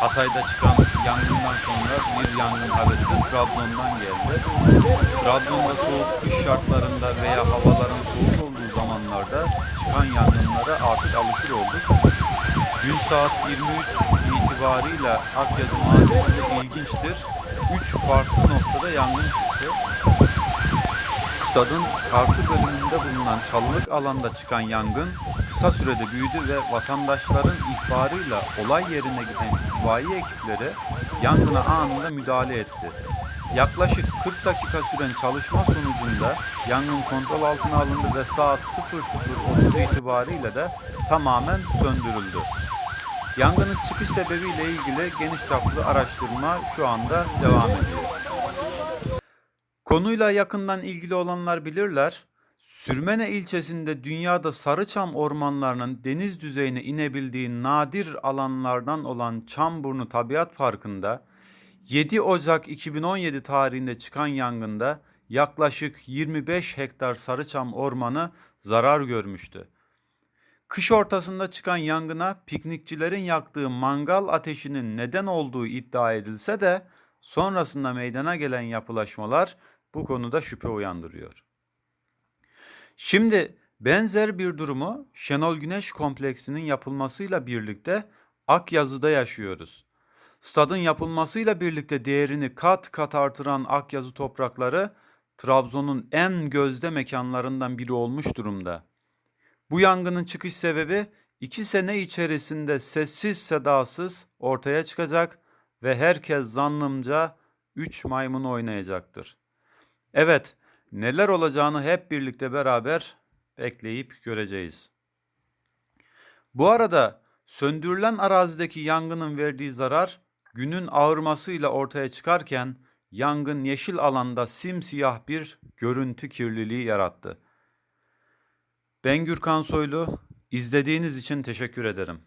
Hatay'da çıkan yangından sonra bir yangın haberi de Trabzon'dan geldi. Trabzon'da soğuk kış şartlarında veya havaların soğuk olduğu zamanlarda çıkan yangınlara artık alışır olduk. Gün saat 23 itibarıyla Akyazı Mahallesi'nde ilginçtir. 3 farklı noktada yangın çıktı. Stadın karşı bölümünde bulunan çalılık alanda çıkan yangın kısa sürede büyüdü ve vatandaşların ihbarıyla olay yerine giden itfaiye ekipleri yangına anında müdahale etti. Yaklaşık 40 dakika süren çalışma sonucunda yangın kontrol altına alındı ve saat 00.30 itibariyle de tamamen söndürüldü. Yangının çıkış sebebiyle ilgili geniş çaplı araştırma şu anda devam ediyor. Konuyla yakından ilgili olanlar bilirler. Sürmene ilçesinde dünyada sarıçam ormanlarının deniz düzeyine inebildiği nadir alanlardan olan Çamburnu Tabiat Parkı'nda 7 Ocak 2017 tarihinde çıkan yangında yaklaşık 25 hektar sarıçam ormanı zarar görmüştü. Kış ortasında çıkan yangına piknikçilerin yaktığı mangal ateşinin neden olduğu iddia edilse de sonrasında meydana gelen yapılaşmalar bu konuda şüphe uyandırıyor. Şimdi benzer bir durumu Şenol Güneş kompleksinin yapılmasıyla birlikte Akyazı'da yaşıyoruz. Stadın yapılmasıyla birlikte değerini kat kat artıran Akyazı toprakları Trabzon'un en gözde mekanlarından biri olmuş durumda. Bu yangının çıkış sebebi iki sene içerisinde sessiz sedasız ortaya çıkacak ve herkes zannımca üç maymun oynayacaktır. Evet, neler olacağını hep birlikte beraber bekleyip göreceğiz. Bu arada söndürülen arazideki yangının verdiği zarar günün ağırmasıyla ortaya çıkarken yangın yeşil alanda simsiyah bir görüntü kirliliği yarattı. Ben Gürkan Soylu, izlediğiniz için teşekkür ederim.